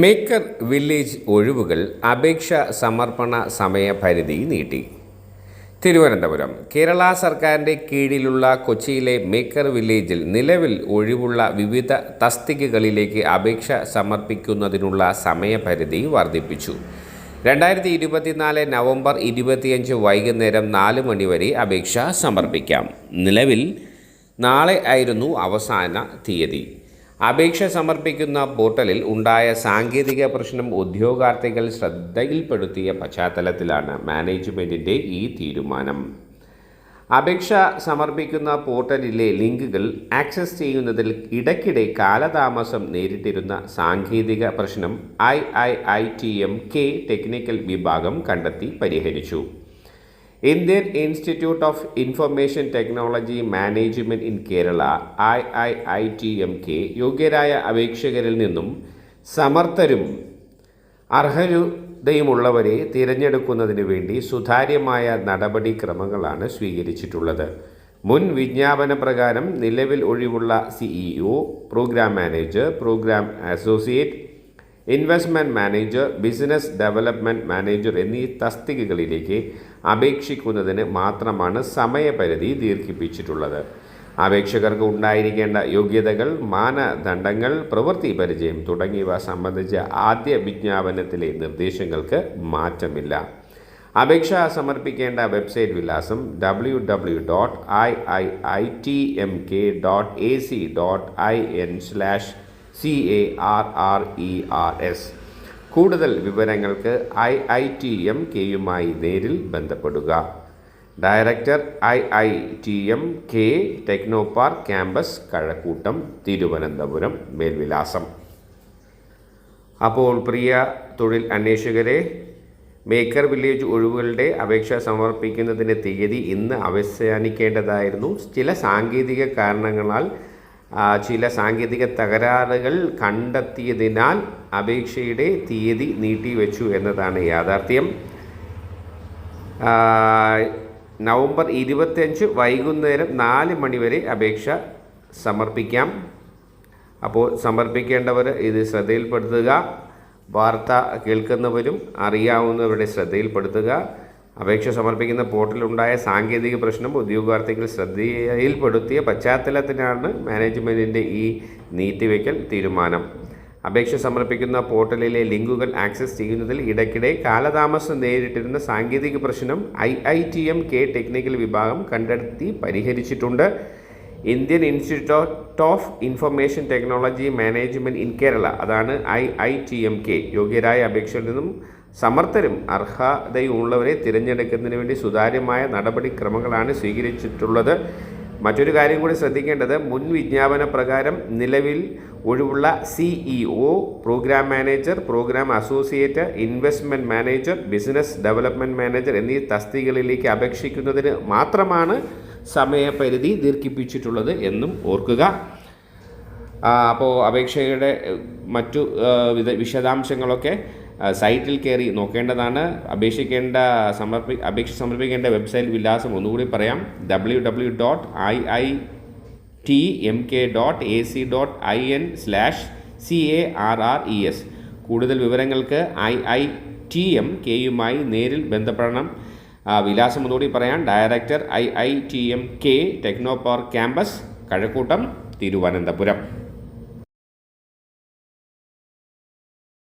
Maker village ഒഴിവുകൾ അപേക്ഷ സമർപ്പണ സമയപരിധി നീട്ടി. തിരുവനന്തപുരം കേരള സർക്കാരിന്റെ കീഴിലുള്ള കൊച്ചിയിലെ മേക്കർ വില്ലേജിൽ നിലവിൽ ഒഴിവുള്ള വിവിധ തസ്തികകളിലേക്ക് അപേക്ഷ സമർപ്പിക്കുന്നതിനുള്ള സമയപരിധി വർദ്ധിപ്പിച്ചു. രണ്ടായിരത്തി ഇരുപത്തിനാല് നവംബർ ഇരുപത്തിയഞ്ച് വൈകുന്നേരം നാല് മണിവരെ അപേക്ഷ സമർപ്പിക്കാം. നിലവിൽ നാളെ ആയിരുന്നു അവസാന തീയതി. അപേക്ഷ സമർപ്പിക്കുന്ന പോർട്ടലിൽ ഉണ്ടായ സാങ്കേതിക പ്രശ്നം ഉദ്യോഗാർത്ഥികൾ ശ്രദ്ധയിൽപ്പെടുത്തിയ പശ്ചാത്തലത്തിലാണ് മാനേജ്മെന്റിന്റെ ഈ തീരുമാനം. അപേക്ഷ സമർപ്പിക്കുന്ന പോർട്ടലിലെ ലിങ്കുകൾ ആക്സസ് ചെയ്യുന്നതിൽ ഇടയ്ക്കിടെ കാലതാമസം നേരിട്ടിരുന്ന സാങ്കേതിക പ്രശ്നം I I I T M K technical വിഭാഗം കണ്ടെത്തി പരിഹരിച്ചു. Indian institute of information technology management in Kerala I I I T M K യോഗ്യരായ അപേക്ഷകരിൽ നിന്നും സമർത്ഥരും അർഹരുതയുമുള്ളവരെ തിരഞ്ഞെടുക്കുന്നതിന് വേണ്ടി സുതാര്യമായ നടപടിക്രമങ്ങളാണ് സ്വീകരിച്ചിട്ടുള്ളത്. മുൻ വിജ്ഞാപന പ്രകാരം നിലവിൽ ഒഴിവുള്ള CEO programme manager programme associate investment manager business development manager എന്നീ തസ്തികകളിലേക്ക് അപേക്ഷിക്കുന്നതിന് മാത്രമാണ് സമയപരിധി ദീർഘിപ്പിച്ചിട്ടുള്ളത്. അപേക്ഷകർക്ക് ഉണ്ടായിരിക്കേണ്ട യോഗ്യതകൾ മാനദണ്ഡങ്ങൾ പ്രവൃത്തി പരിചയം തുടങ്ങിയവ സംബന്ധിച്ച ആദ്യ വിജ്ഞാപനത്തിലെ നിർദ്ദേശങ്ങൾക്ക് മാറ്റമില്ല. അപേക്ഷ സമർപ്പിക്കേണ്ട വെബ്സൈറ്റ് വിലാസം W W dot I I I T M K dot A C dot I N slash C A R R E R S കൂടുതൽ വിവരങ്ങൾക്ക് ഐ ഐ ടി എം കെയുമായി നേരിൽ ബന്ധപ്പെടുക. Director I I T M K techno park campus Kazhakkoottam Thiruvananthapuram മേൽവിലാസം. അപ്പോൾ പ്രിയ തൊഴിൽ അന്വേഷകരെ maker village ഒഴിവുകളുടെ അപേക്ഷ സമർപ്പിക്കുന്നതിന്റെ തീയതി ഇന്ന് അവസാനിക്കേണ്ടതായിരുന്നു. ചില സാങ്കേതിക കാരണങ്ങളാൽ ചില സാങ്കേതിക തകരാറുകൾ കണ്ടെത്തിയതിനാൽ അപേക്ഷയുടെ തീയതി നീട്ടിവെച്ചു എന്നതാണ് യാഥാർത്ഥ്യം. നവംബർ ഇരുപത്തഞ്ച് വൈകുന്നേരം നാല് മണിവരെ അപേക്ഷ സമർപ്പിക്കാം. അപ്പോൾ സമർപ്പിക്കേണ്ടവർ ഇത് ശ്രദ്ധയിൽപ്പെടുത്തുക. വാർത്ത കേൾക്കുന്നവരും അറിയാവുന്നവരുടെ ശ്രദ്ധയിൽപ്പെടുത്തുക. അപേക്ഷ സമർപ്പിക്കുന്ന പോർട്ടലുണ്ടായ സാങ്കേതിക പ്രശ്നം ഉദ്യോഗാർത്ഥികൾ ശ്രദ്ധയിൽപ്പെടുത്തിയ പശ്ചാത്തലത്തിനാണ് മാനേജ്മെന്റിന്റെ ഈ നീട്ടിവെക്കൽ തീരുമാനം. അപേക്ഷ സമർപ്പിക്കുന്ന പോർട്ടലിലെ ലിങ്കുകൾ ആക്സസ് ചെയ്യുന്നതിൽ ഇടയ്ക്കിടെ കാലതാമസം നേരിട്ടിരുന്ന സാങ്കേതിക പ്രശ്നം I I T M K technical വിഭാഗം കണ്ടെത്തി പരിഹരിച്ചിട്ടുണ്ട്. Indian institute of information technology management in Kerala അതാണ് I I T M K. യോഗ്യരായ അപേക്ഷയിൽ നിന്നും സമർത്ഥരും അർഹതയുള്ളവരെ തിരഞ്ഞെടുക്കുന്നതിന് വേണ്ടി സുതാര്യമായ നടപടിക്രമങ്ങളാണ് സ്വീകരിച്ചിട്ടുള്ളത്. മറ്റൊരു കാര്യം കൂടി ശ്രദ്ധിക്കേണ്ടത് മുൻ വിജ്ഞാപന പ്രകാരം നിലവിൽ ഒഴിവുള്ള CEO programme manager programme associate investment manager business development manager എന്നീ തസ്തികകളിലേക്ക് അപേക്ഷിക്കുന്നതിന് മാത്രമാണ് സമയപരിധി ദീർഘിപ്പിച്ചിട്ടുള്ളത് എന്നും ഓർക്കുക. അപ്പോൾ അപേക്ഷയുടെ മറ്റു വിശദാംശങ്ങളൊക്കെ സൈറ്റിൽ കയറി നോക്കേണ്ടതാണ്. അപേക്ഷിക്കേണ്ട സമർപ്പി അപേക്ഷ സമർപ്പിക്കേണ്ട വെബ്സൈറ്റ് വിലാസം ഒന്നുകൂടി പറയാം. W W dot I I T M K dot A C dot I N slash C A R R E S കൂടുതൽ വിവരങ്ങൾക്ക് ഐ ഐ ടി എം കെയുമായി നേരിൽ ബന്ധപ്പെടണം. വിലാസം ഒന്നുകൂടി പറയാം. Director I I T M K techno park campus Kazhakkoottam Thiruvananthapuram.